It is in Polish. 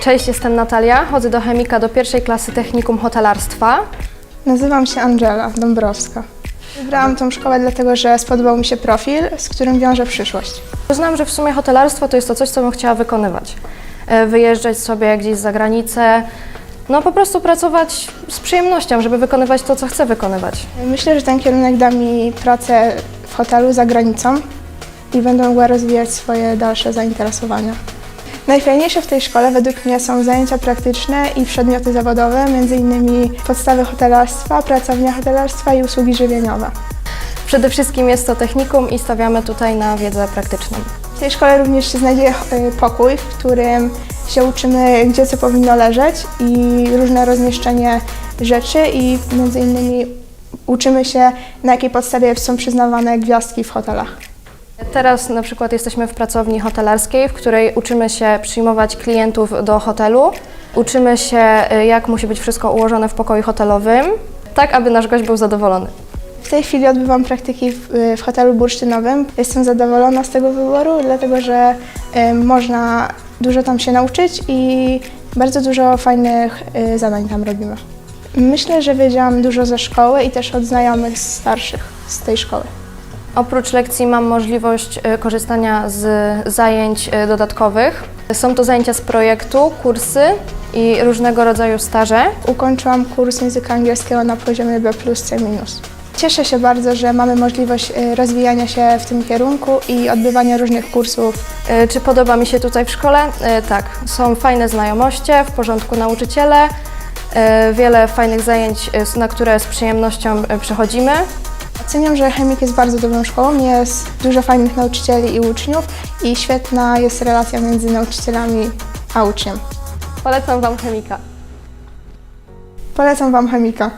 Cześć, jestem Natalia, chodzę do chemika do pierwszej klasy technikum hotelarstwa. Nazywam się Angela Dąbrowska. Wybrałam tą szkołę dlatego, że spodobał mi się profil, z którym wiąże przyszłość. Uznałam, że w sumie hotelarstwo to jest to coś, co bym chciała wykonywać. E, Wyjeżdżać sobie gdzieś za granicę, no po prostu pracować z przyjemnością, żeby wykonywać to, co chcę wykonywać. Myślę, że ten kierunek da mi pracę w hotelu za granicą i będę mogła rozwijać swoje dalsze zainteresowania. Najfajniejsze w tej szkole według mnie są zajęcia praktyczne i przedmioty zawodowe, m.in. podstawy hotelarstwa, pracownia hotelarstwa i usługi żywieniowe. Przede wszystkim jest to technikum i stawiamy tutaj na wiedzę praktyczną. W tej szkole również się znajdzie y, pokój, w którym się uczymy, gdzie co powinno leżeć i różne rozmieszczenie rzeczy i między innymi uczymy się, na jakiej podstawie są przyznawane gwiazdki w hotelach. Teraz na przykład jesteśmy w pracowni hotelarskiej, w której uczymy się przyjmować klientów do hotelu. Uczymy się, y, jak musi być wszystko ułożone w pokoju hotelowym, tak aby nasz gość był zadowolony. W tej chwili odbywam praktyki w, y, w hotelu bursztynowym. Jestem zadowolona z tego wyboru, dlatego że y, można dużo tam się nauczyć i bardzo dużo fajnych y, zadań tam robimy. Myślę, że wiedziałam dużo ze szkoły i też od znajomych starszych z tej szkoły. Oprócz lekcji mam możliwość e, korzystania z zajęć e, dodatkowych. Są to zajęcia z projektu, kursy i różnego rodzaju staże. Ukończyłam kurs języka angielskiego na poziomie B C-. Cieszę się bardzo, że mamy możliwość y, rozwijania się w tym kierunku i odbywania różnych kursów. E, Czy podoba mi się tutaj w szkole? E, Tak, są fajne znajomości, w porządku nauczyciele, e, wiele fajnych zajęć, e, na które z przyjemnością e, przychodzimy. Oceniam, że chemik jest bardzo dobrą szkołą, jest dużo fajnych nauczycieli i uczniów i świetna jest relacja między nauczycielami a uczniem. Polecam Wam chemika. Polecam Wam chemika.